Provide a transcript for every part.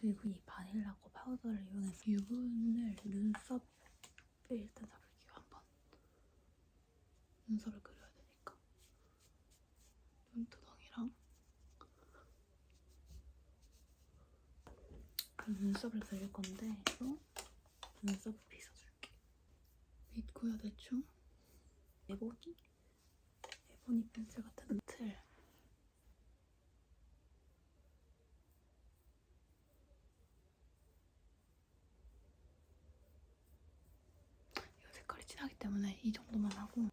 그리고 이 바닐라코 파우더를 이용해서 유분을 눈썹에 일단 잡을게요 한번 눈썹을 그려야 되니까. 눈두덩이랑 그 눈썹을 그릴 건데 또 눈썹을 빗어줄게. 빗고요 대충. 에보니? 에보니 펜슬 같은 틀 이 색깔이 진 하기 때문에 이 정도만 하고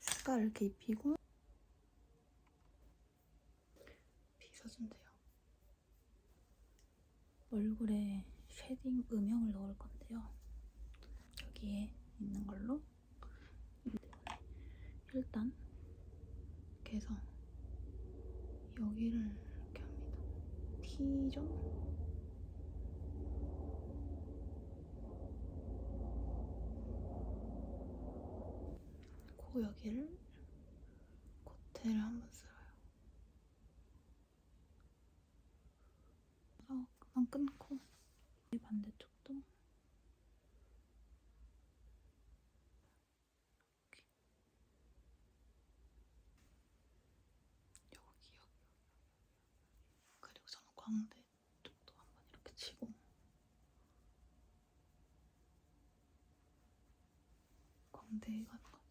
색깔을 이렇게 입히고 빗어준대요. 얼굴에 쉐딩 음영을 넣을 건데요. 여기에 있는 걸로 일단 이렇게 해서 여기를. T점 코 여기를 콧대를 한번 쓸어요. 그래서 그만 끊고 이 반대쪽도 이렇게 여기 여기 여기 그리고 저는 광대 쪽도 한번 이렇게 치고 광대에 가는 거죠.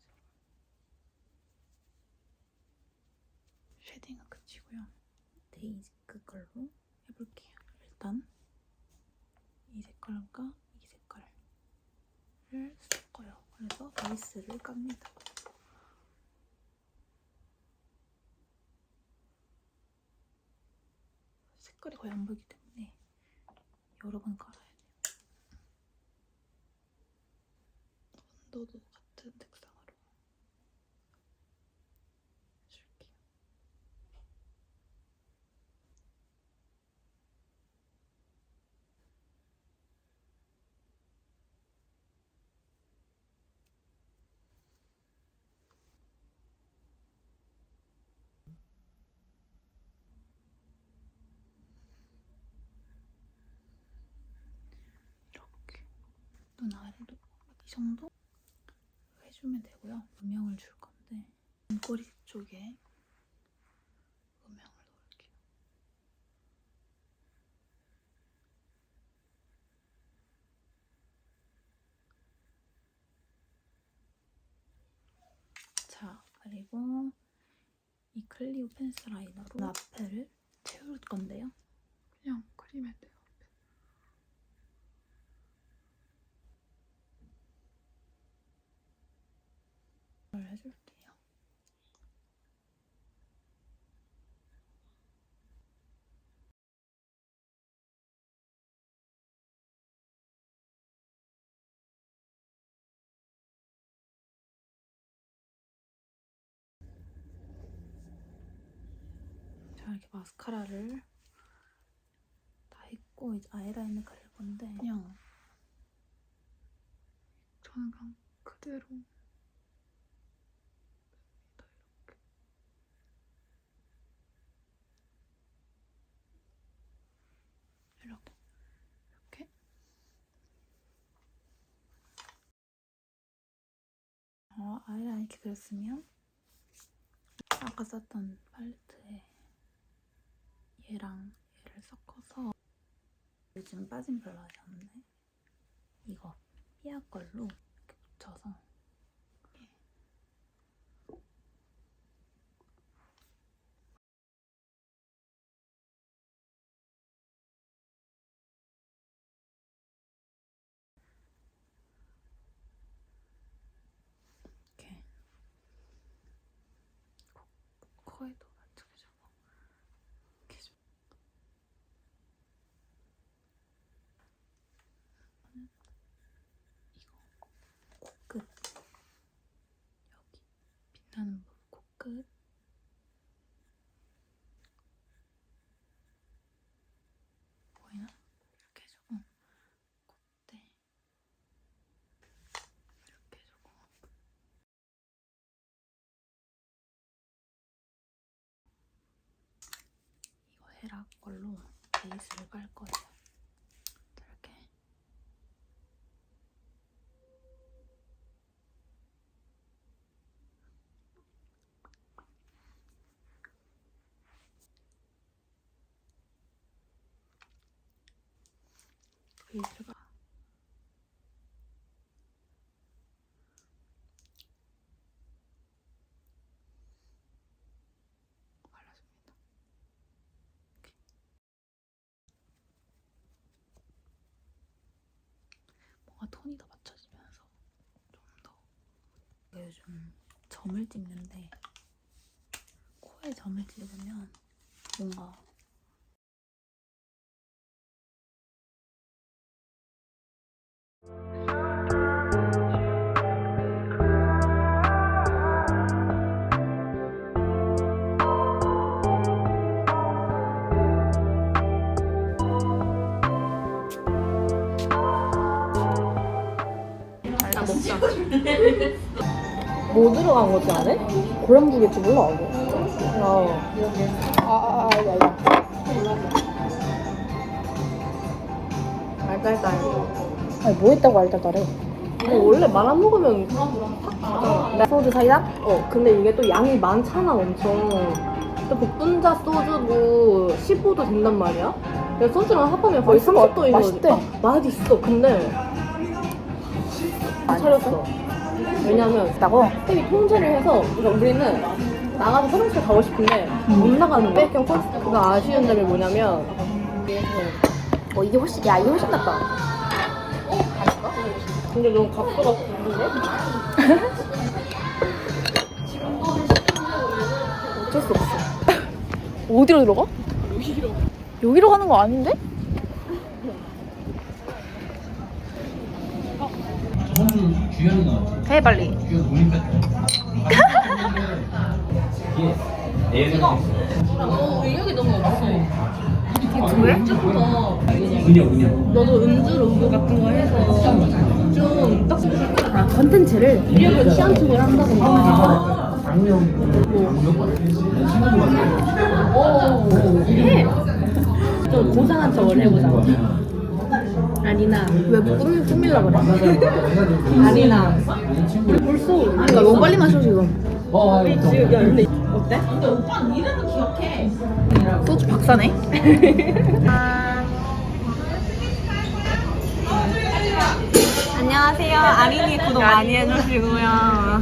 쉐딩은 그치고요. 데이지크 걸로 해볼게요. 일단 이 색깔과 이 색깔을 섞어요. 그래서 베이스를 깝니다. 색깔이 거의 안 보이기 때문에 여러 번 깔아야 돼요. 언더도 같은 색상으로 해줄게요. 이렇게 눈 아래로 이 정도 해주면 되고요. 음영을 줄 건데 눈꼬리 쪽에 음영을 넣을게요. 자 그리고 이 클리오 펜슬 라이너로 앞에를 채울 건데요. 그냥 그리면 돼요. 이걸 해줄게요. 자 이렇게 마스카라를 다 했고 이제 아이라인을 그릴 건데. 그냥 저는 그냥 그대로 이렇게. 이렇게. 어, 아이라인 이렇게 그렸으면 아까 썼던 팔레트에 얘랑 얘를 섞어서 요즘 빠진 블러셔 없네. 이거 삐아 걸로 이렇게 붙여서 이렇게 이렇게 코, 코에도 맞춰주고 이렇게 좀 저는 이거 코끝 여기 빛나는 부분 코끝 보이나? 이렇게 해주고 콧대 이렇게 해주고 헤라 걸로 베이스를 깔 거예요. 이렇게 베이스가 발라줍니다. 뭔가 톤이 더 맞춰지면서 좀더 요즘 점을 찍는데 코에 점을 찍으면 뭔가 뭐 들어간 거지 안에? 고량주겠지 몰라 이거. 어. 아 아아 알다 알다. 알달달. 아니 뭐 했다고 알달달해? 원래 말안 먹으면 확 가잖아. 소주 사이다? 어 근데 이게 또 양이 많잖아 엄청. 또 복분자 소주도 15도 된단 말이야. 그래서 소주랑 합하면 거의 30도 이거. 맛있대. 아, 맛있어. 근데 차렸어. 왜냐면 있다고? 혜이 통제를 해서 그러니까 우리는 나가서 화장실 가고 싶은데 못 나가는 거야. 그냥 콘서트가 아쉬운 점이 뭐냐면 어 이게 훨씬 야 이게 훨씬 낫다. 근데 너무 각도가 구른데? 어쩔 수 없어. 어디로 들어가? 여기로. 여기로 가는 거 아닌데? 저는 주연이. 해 빨리. 주연 뺐다. 어, 의욕이 너무 없어. 왜? 은영 은영. 너도 음주 로그 같은 거 해서 좀 딱. 아 컨텐츠를 의욕을 취한 척을 한다던가. 작년 작년 친구들 만나요. 해. 좀 고상한 척을 해보자. 아니나. 왜 꾸밀 꾸밀라 그래? 아니나. 벌써. 그러니까 너무 빨리 마셔 지금. 어, 지금 야 근데 어때? 소주 박사네. 안녕하세요. 아린이 구독 많이 해주시고요.